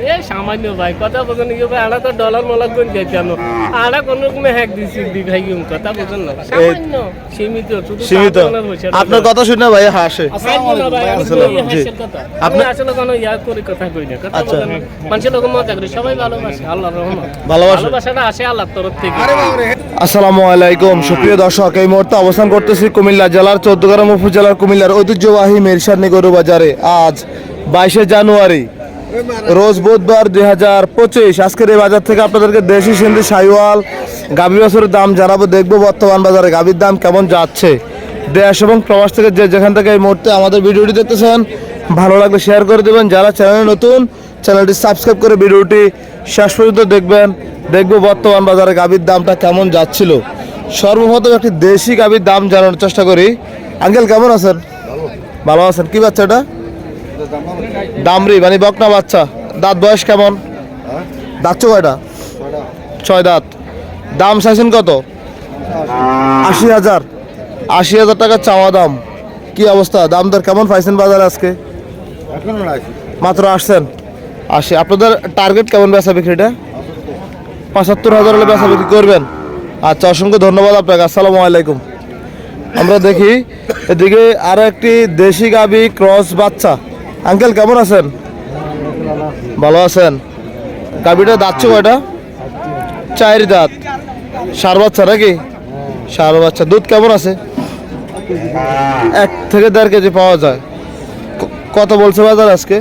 এ সামান্য ভাই কথা বোঝেন কি ভাই আড়া তো ডলার মলার কোন যাইতানো আড়া কোন রকমে হ্যাক দিছি দি ভাই কি কথা বোঝেন না। সামান্য সীমিত শুধু সীমিত। আপনার কথা শুনে ভাই হাসে। আপনি- আসলে কোনো ইয়া করে কথা কই না কথা আচ্ছা। বোঝেন মানুষের লোক মজা করে সবাই ভালোবাসে আল্লাহর রহমত। ভালোবাসে? ভালোবাসাটা আসে আল্লাহর তরফ থেকে। আসসালামু আলাইকুম। সুপ্রিয় দর্শক এই মুহূর্তে অবস্থান করতেছি কুমিল্লা জেলার চৌদ্দগ্রাম উপজেলার কুমিল্লার ঐতিহ্যবাহী মেরসানি গরু বাজারে। আজ বাইশে জানুয়ারি রোজ বুধবার দুই হাজার পঁচিশ। আজকের এই বাজার থেকে আপনাদেরকে দেশি সিন্ধি সাইওয়াল গাভী বাছুরের দাম জানাব। দেখব বর্তমান বাজারে গাভীর দাম কেমন যাচ্ছে। দেশ এবং প্রবাস থেকে যে যেখান থেকে এই মুহূর্তে আমাদের ভিডিওটি দেখতেছেন ভালো লাগলে শেয়ার করে দেবেন। যারা চ্যানেলে নতুন চ্যানেলটি সাবস্ক্রাইব করে ভিডিওটি শেষ পর্যন্ত দেখবেন। দেখব বর্তমান বাজারে গাভীর দামটা কেমন যাচ্ছিল। সর্বপ্রথম একটি দেশি গাভীর দাম জানানোর চেষ্টা করি। আঙ্কেল কেমন আছেন? ভালো। আছেন। কি বাচ্চা এটা দামরি মানে বকনা বাচ্চা। দাঁত বয়স কেমন? দাঁত কয়টা? ছয় দাঁত। দাম চাইছেন কত? আশি হাজার। আশি হাজার টাকা চাওয়া দাম। কি অবস্থা? দাম দর কেমন পাইছেন বাজারে আজকে? মাত্র আসছেন? আশি আপনাদের টার্গেট কেমন বেচা বিক্রিটা? পঁচাত্তর হাজার হলে বেচা বিক্রি করবেন। আচ্ছা অসংখ্য ধন্যবাদ আপনাকে। আসসালামু আলাইকুম। আমরা দেখি এদিকে আরও একটি দেশি গাবি ক্রস বাচ্চা। আঙ্কেল, কেমন আছেন? ভালো আছেন? গাবিটা দাঁতছে কয়টা? চার দাঁত। সার বাচ্চা নাকি? সার বাচ্চা। দুধ কেমন আছে? এক থেকে দেড় কেজি পাওয়া যায়। কত বলছে বাজার আজকে?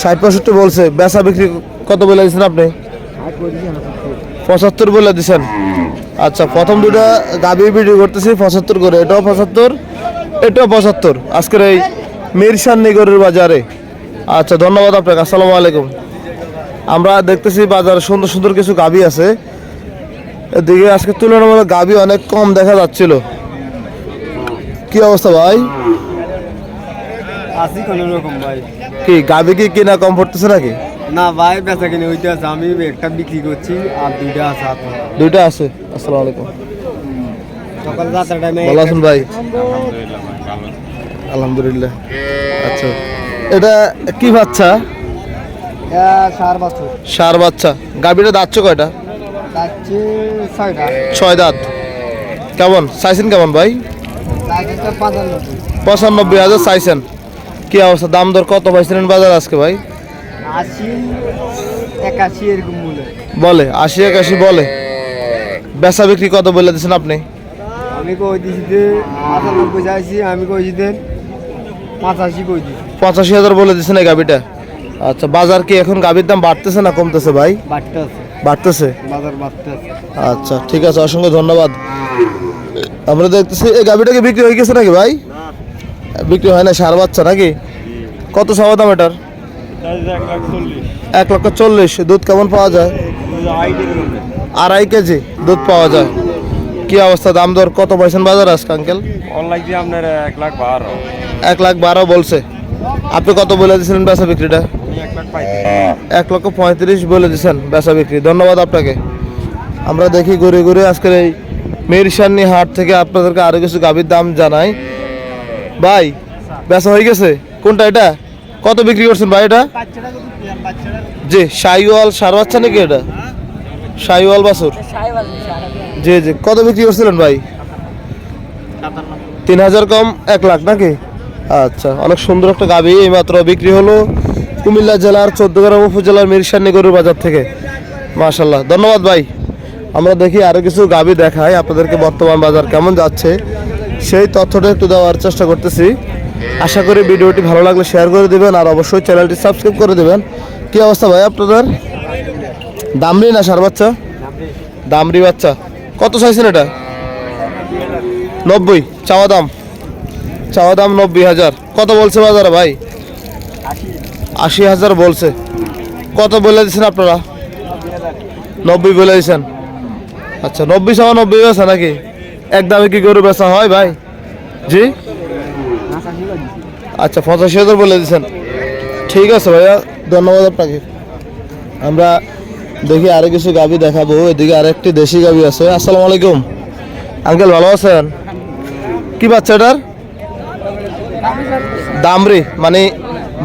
ষাট পঁয়ষট্টি বলছে। বেচা বিক্রি কত বলে দিচ্ছেন আপনি? পঁচাত্তর বলে দিচ্ছেন আচ্ছা প্রথম দুটা গাবি ভিডিও করতেছি, পঁচাত্তর করে। এটাও পঁচাত্তর। এটাও পঁচাত্তর। আজকের এই মিরসান নিগরের বাজারে। আচ্ছা ধন্যবাদ আপনাকে আসসালামু আলাইকুম। আমরা দেখতেছি বাজারে সুন্দর সুন্দর কিছু গাবি আছে। এদিকে আজকে তুলনামূলক গাবি অনেক কম দেখা যাচ্ছিল। কি অবস্থা ভাই? আছি কোনো রকম ভাই। কি গাবি কি কিনা কম পড়তেছে নাকি? না ভাই বেচা কিনে হইতে আছে। আমি একটা বিক্রি করছি আর দুইটা আছে দুইটা আছে আসসালামু আলাইকুম। সকাল যাত্রা টাইমে ভালো আছেন ভাই? আলহামদুলিল্লাহ। আচ্ছা। এটা কি বাচ্চা? সার বাচ্চা। গাভীটা দাঁতছ কয়টা ছয় দাঁত। কেমন? চাইছেন কেমন ভাই? পঁচানব্বই। হাজার চাইছেন। কি অবস্থা? দাম দর কত পাইছিলেন বাজার আজকে ভাই? বলে। আশি একাশি বলে। বেচা বিক্রি কত বলে দিচ্ছেন আপনি? আমি কই দিছি আমি কই দিছি পঁচাশি হাজার বলে দিচ্ছেন এই গাভীটা? আচ্ছা বাজার কি এখন গাভীর দাম বাড়তেছে না কমতেছে ভাই? বাড়তেছে। আচ্ছা ঠিক আছে অসংখ্য ধন্যবাদ। আমরা দেখতেছি এই গাভিটা কি বিক্রি হয়ে গেছে নাকি ভাই? বিক্রি হয় না সার বাচ্চা নাকি? কত সবা দাম এটার? এক লক্ষ চল্লিশ। দুধ কেমন পাওয়া যায়? আড়াই কেজি দুধ পাওয়া যায়। কি অবস্থা দাম দর কত পাইছেন বাজার আজকে আঙ্কেল? অনলাইন দিয়ে আপনার এক লাখ বারো। এক লাখ বারো বলছে। আপনি কত বলে দিয়েছিলেন বেচা বিক্রিটা? এক লাখ লক্ষ পঁয়ত্রিশ বলে দিচ্ছেন বেচা বিক্রি। ধন্যবাদ আপনাকে। আমরা দেখি ঘুরে ঘুরে আজকের এই মিরসানি হাট থেকে আপনাদেরকে আরও কিছু গাভীর দাম জানাই। ভাই বেচা হয়ে গেছে? কোনটা এটা? কত বিক্রি করছেন ভাই এটা? জি সাইওয়াল সার বাচ্চা নাকি এটা? সাইওয়াল বাছুর। জি জি। কত বিক্রি করছিলেন ভাই? তিন হাজার কম এক লাখ নাকি? আচ্ছা অনেক সুন্দর একটা গাভী এইমাত্র বিক্রি হলো কুমিল্লা জেলার চোদ্দগ্রাম উপজেলার মিরসানি গরুর বাজার থেকে। মাশাল্লাহ ধন্যবাদ ভাই। আমরা দেখি আরও কিছু গাভী দেখাই আপনাদেরকে বর্তমান বাজার কেমন যাচ্ছে। সেই তথ্যটা একটু দেওয়ার চেষ্টা করতেছি। আশা করি ভিডিওটি ভালো লাগলে শেয়ার করে দেবেন আর অবশ্যই চ্যানেলটি সাবস্ক্রাইব করে দেবেন। কি অবস্থা ভাই আপনাদের? দামরি না সার বাচ্চা? দামরি বাচ্চা। কত চাইছেন এটা? নব্বই, চাওয়া দাম? চাওয়া দাম নব্বই হাজার। কত বলছে বাজারে ভাই? আশি হাজার বলছে। কত বলে দিচ্ছেন আপনারা? নব্বই বলে দিচ্ছেন আচ্ছা নব্বই চাওয়া নব্বই বেচা নাকি? এক দামে কি গরু বেচা হয় ভাই? জি? আচ্ছা পঁচাশি হাজার বলে দিচ্ছেন ঠিক আছে ভাইয়া, ধন্যবাদ আপনাকে। আমরা দেখি আরও কিছু গাবি দেখাবো। এদিকে আরেকটি দেশি গাবি আছে। আসসালামু আলাইকুম। আঙ্কেল, ভালো আছেন? কি বাচ্চা এটার? দামরি মানে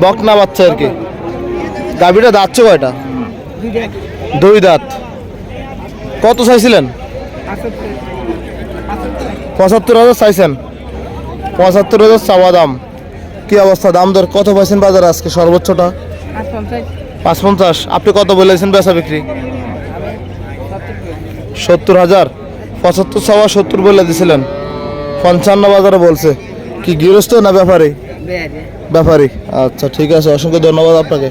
বকনা বাচ্চা আর কি। গাভীটা দাঁতছে কয়টা? দুই দাঁত। কত চাইছিলেন? পঁচাত্তর হাজার চাইছেন। পঁচাত্তর হাজার চাওয়া দাম। কি অবস্থা? দাম দর কত পাইছেন বাজারে আজকে সর্বোচ্চটা? পাঁচ পঞ্চাশ আপনি কত বলেছেন বেচা বিক্রি? সত্তর হাজার। পঁচাত্তর চাওয়া সত্তর বলে দিয়েছিলেন পঞ্চান্ন বাজারে বলছে। কি গৃহস্থ না ব্যাপারী? ব্যাপারী। আচ্ছা ঠিক আছে অসংখ্য ধন্যবাদ আপনাকে।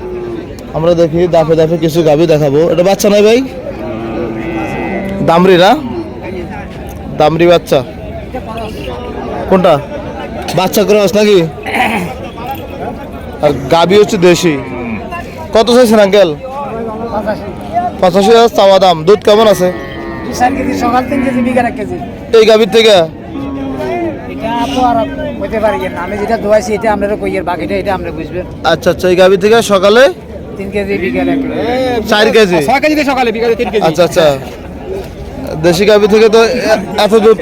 আমরা দেখি দাফে দাফে কিছু গাভি দেখাবো। এটা বাচ্চা নাই ভাই? দামরি না? দামরি বাচ্চা। কোনটা? বাচ্চা করে ক্রস নাকি? আর গাবি হচ্ছে দেশি। কত চাইছেন আঙ্কেল? পঁচাশি। হাজার চাওয়া দাম। দুধ কেমন আছে? এই গাভীর থেকে? এটা তো আর হইতে পারি না আমি যেটা দোয়াইছি এটা আপনারা কইয়ের বাকিটা এটা আমরা বুঝবেন আচ্ছা আচ্ছা এই গাভীর থেকে সকালে? তিন কেজি। বিঘা এক কেজি সকালে আচ্ছা আচ্ছা। দেশি গাভী থেকে তো এত দুধ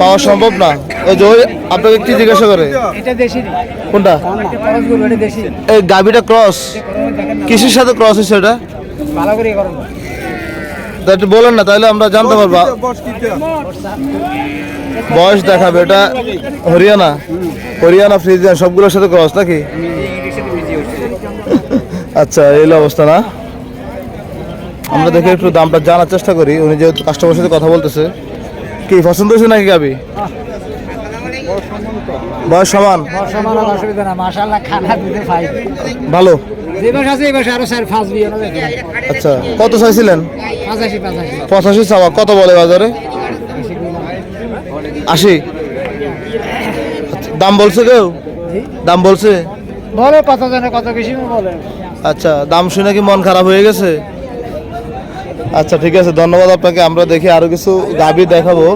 পাওয়া সম্ভব না। ওই যে আপনাকে কি জিজ্ঞাসা করে? এটা দেশি কোনটা? এই গাভীটা ক্রস কিসের সাথে ক্রস হচ্ছে এটা? ভালো করে একটু বলেন না তাহলে আমরা জানতে পারব। বয়স দেখাবে এটা হরিয়ানা। হরিয়ানা ফ্রিজিয়ান সবগুলোর সাথে ক্রস নাকি? আচ্ছা এই অবস্থা না? আমরা দেখে একটু দামটা জানার চেষ্টা করি উনি যেহেতু কাস্টমারের সাথে কথা বলতেছে। কি পছন্দ হয়েছে নাকি গাবি? বয়স সমান? ভালো। যে বয়স আছে এই বয়সে আরও স্যার ফার্স্ট বিয়ে আচ্ছা কত চাইছিলেন? পাঁচাশি পাঁচাশি। পঁচাশি চাওয়া কত বলে বাজারে? আশি? দাম বলছে কেউ? দাম বলছে? বলে কত জনে কত বেশি বলে। আচ্ছা দাম শুনে কি মন খারাপ হয়ে গেছে? আচ্ছা ঠিক আছে ধন্যবাদ আপনাকে। আমরা দেখি আরও কিছু গাবি দেখাবো।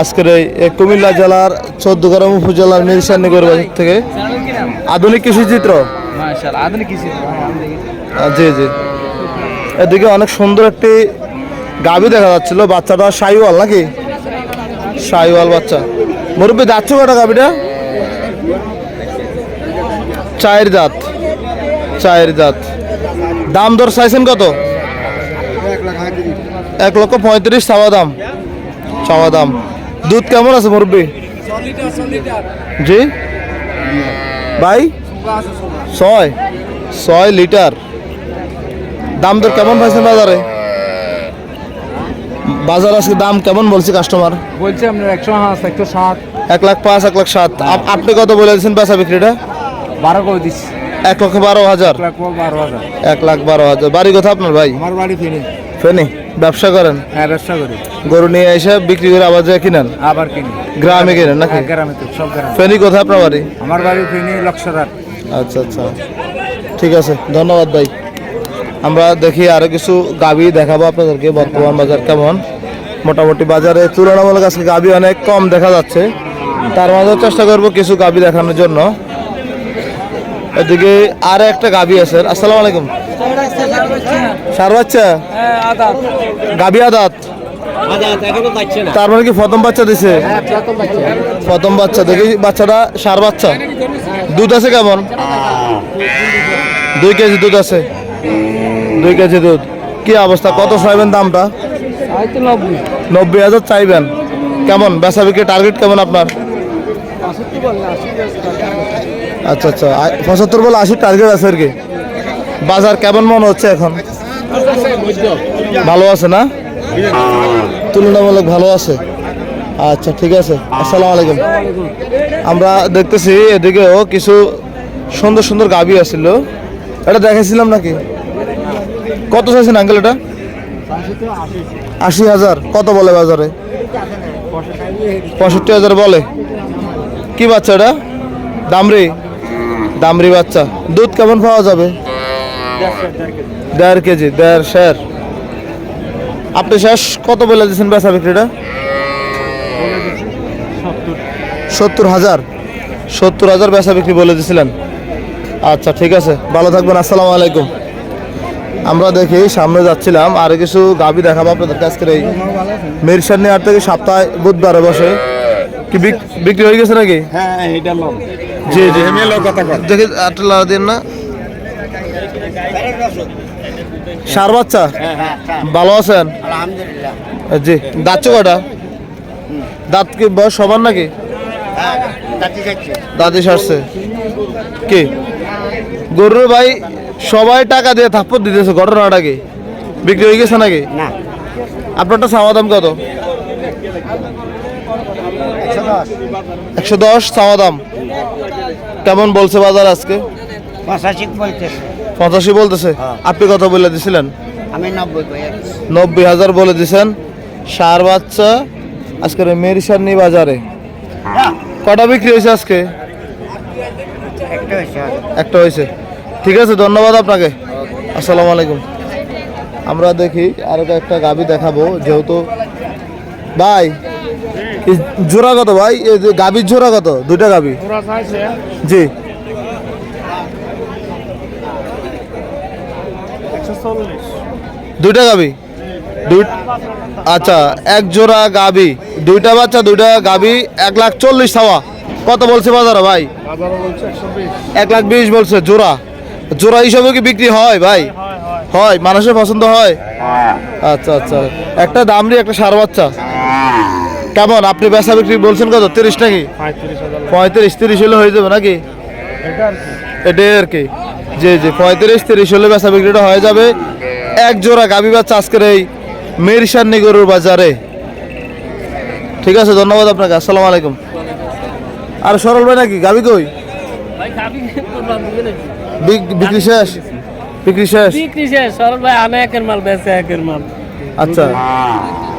আজকের এই কুমিল্লা জেলার চৌদ্দগ্রাম উপজেলার মিরসান্নিগর বাজার থেকে। আধুনিক কৃষি চিত্র মাশাআল্লাহ। জি জি। এদিকে অনেক সুন্দর একটি গাবি দেখা যাচ্ছিল বাচ্চাটা সাইওয়াল নাকি? সাইওয়াল বাচ্চা। মুরব্বী যাচ্ছে কটা গাবিটা চায়ের দাঁত চায়ের দাঁত দাম দর চাইছেন কত? এক লক্ষ পঁয়ত্রিশ চাওয়া দাম। চাওয়া দাম। দুধ কেমন আছে মুরব্বী? জি। ভাই? ছয়। ছয় লিটার। দাম দর কেমন পাইছেন বাজারে? বাজার আজকে দাম কেমন বলছে কাস্টমার বলছি আপনার একশো হাঁস একশো সাত। এক লাখ পাঁচ এক লাখ সাত। আপ- আপনি কত বলেছেন বেচা বিক্রিটা? বারো করে দিচ্ছি। এক লক্ষ বারো হাজার। এক লাখ বারো হাজার। বাড়ি কথা আপনার ভাই? আমার বাড়ি ফিরে ফেনি। ব্যবসা করেন? হ্যাঁ ব্যবসা করি। গরু নিয়ে এসে বিক্রি করে আবার যায় কিনেন? আবার কিনি। গ্রামে কিনেন নাকি? এক গ্রামে তো সব গ্রামে। ফেনি কোথায় আপনার বাড়ি? আমার বাড়ি ফিনি লক্ষ্যরাট আচ্ছা আচ্ছা। ঠিক আছে, ধন্যবাদ ভাই। আমরা দেখি আরও কিছু গাবি দেখাবো আপনাদেরকে, বর্তমান বাজার কেমন। মোটামুটি বাজারে তুলনামূলক আজকে গাবি অনেক কম দেখা যাচ্ছে। তার মাঝেও চেষ্টা করব কিছু গাবি দেখানোর জন্য। এদিকে আর একটা গাবি আছে। আসসালামু আলাইকুম। সার বাচ্চা? গাবি আদাত? তার মানে কি প্রথম বাচ্চা দিছে? প্রথম বাচ্চা। দেখি বাচ্চাটা সার বাচ্চা। দুধ আছে কেমন? দুই কেজি দুধ আছে। দুই কেজি দুধ। কি অবস্থা? কত চাইবেন দামটা? নব্বই হাজার চাইবেন। কেমন? বেচা বিক্রি টার্গেট কেমন আপনার? আচ্ছা আচ্ছা। পঁচাত্তর বলে আশি টার্গেট আছে আর কি। বাজার কেমন মনে হচ্ছে এখন? ভালো আছে না? তুলনামূলক ভালো আছে? আচ্ছা ঠিক আছে। আসসালামু আলাইকুম। আমরা দেখতেছি এদিকেও কিছু সুন্দর সুন্দর গাবি আসছিল। এটা দেখেছিলাম নাকি? কত চাইছেন আঙ্কেল এটা? আশি হাজার। কত বলে বাজারে? পঁয়ষট্টি হাজার বলে। কি বাচ্চা এটা? দামরি দামরি বাচ্চা। দুধ কেমন পাওয়া যাবে? দেড় কেজি, দেড় শের আপনি শেষ কত বলে দিয়েছেন বেচা বিক্রিটা? সত্তর হাজার। সত্তর হাজার বেচা বিক্রি বলে দিয়েছিলেন আচ্ছা ঠিক আছে। ভালো থাকবেন আসসালামু আলাইকুম। আমরা দেখি সামনে যাচ্ছিলাম আর কিছু গাবি দেখাবো আপনাদের আজকের এই মিরসানি হাট থেকে সপ্তাহে বুধবারে বসে। কি বিক- বিক্রি হয়ে গেছে নাকি? হ্যাঁ এটা লোক জি জি। দেখি আটটা লাগা দিন না। সার বাচ্চা? ভালো আছেন? জি দাঁত কটা দাঁত কি বয়স সবার নাকি? দাঁতি সারছে। কি? গরুর ভাই সবাই টাকা দিয়ে থাপ্পর দিতেছে ঘটনাটা কি? বিক্রি হয়ে গেছে নাকি? না। আপনারটা চাওয়া দাম কত? একশো দশ। চাওয়া দাম। কেমন বলছে বাজার আজকে? পঁচাশি বলতেছে। বলতেছে? আপনি কত বলে দিছিলেন? আমি নব্বই হাজার বলে দিছেন। সার বাচ্চা আজকের মেরিসান্নি বাজারে। কটা বিক্রি হয়েছে আজকে? একটা হয়েছে। ঠিক আছে ধন্যবাদ আপনাকে। আসসালামু আলাইকুম। আমরা দেখি আরও একটা গাবি দেখাবো যেহেতু ভাই জোড়া কত ভাই? এই যে গাবির জোড়া কত? দুইটা গাবি? জি। দুইটা গাবি? আচ্ছা এক জোড়া গাবি। দুইটা বাচ্চা দুইটা গাবি এক লাখ চল্লিশ ছাওয়া কত বলছে বাজারে ভাই? এক লাখ বিশ বলছে জোড়া। জোড়া হিসাবে কি বিক্রি হয় ভাই? হয় মানুষের পছন্দ হয়? আচ্ছা আচ্ছা। একটা দামরি একটা সার বাচ্চা। কেমন? আপনি বেচা বিক্রি বলছেন কত? তিরিশ নাকি? পঁয়ত্রিশ তিরিশ হলে হয়ে যাবে নাকি? এটাই আর কি। জি জি পঁয়ত্রিশ তিরিশ হলে বেচা বিক্রিটা হয়ে যাবে। এক জোড়া গাবি বাচ্চা আজকের এই মেরিসান্নি গরুর বাজারে। ঠিক আছে ধন্যবাদ আপনাকে আসসালামু আলাইকুম। আর সরল ভাই নাকি গাবি কই? বিক্রি শেষ? বিক্রি শেষ? বিক্রি শেষ সরল ভাই আনা একের মাল বেচে একের মাল। আচ্ছা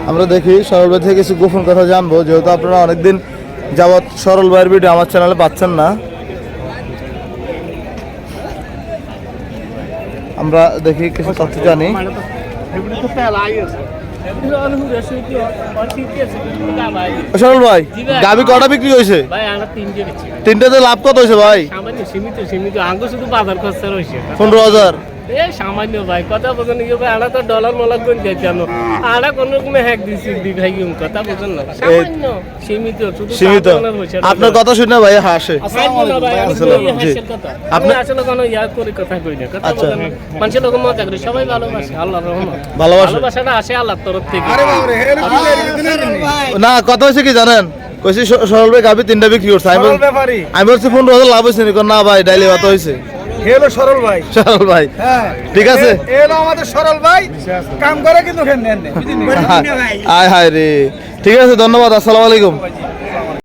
আমরা দেখি সরল ভাই থেকে কিছু গোপন কথা জানব যেহেতু আপনারা অনেকদিন যাবৎ সরল ভাইয়ের ভিডিও আমার চ্যানেলে পাচ্ছেন না। আমরা দেখি কিছু তথ্য জানি। সরল ভাই গাবি কটা বিক্রি হয়েছে? তিনটাতে লাভ কত হয়েছে ভাই? সামান্য সীমিত সীমিত। আঙ্গো শুধু বাজার খরচা রয়েছে। পনেরো হাজার। এ সামান্য ভাই কথা বোঝেন কি ভাই আনা তো ডলার মলাক কোন কেন আনা কোন রকমে হ্যাক দিছি দি ভাই কি কথা বোঝেন না। সামান্য সীমিত শুধু সীমিত। আপনার কথা শুনে ভাই হাসে। কথা। আপনি- আসলে কোনো ইয়া করে কথা কই না। কথা আচ্ছা। বলেন। মানুষের লোক মজা করে সবাই ভালোবাসে আল্লাহর রহমত। ভালোবাসে। ভালোবাসাটা আসে আল্লাহর তরফ থেকে। না কথা হয়েছে কি জানেন? কইছি সরল ভাই গাবি তিনটা বিক্রি করছে। আমি বলছি পনেরো হাজার লাভ হয়েছে না। ভাই ডাইলি ভাত হয়েছে। হলো সরল ভাই। সরল ভাই। হ্যাঁ। ঠিক আছে। এলো আমাদের সরল ভাই। কাম করে কিন্তু আয় হায় রে। ঠিক আছে ধন্যবাদ আসসালামু আলাইকুম।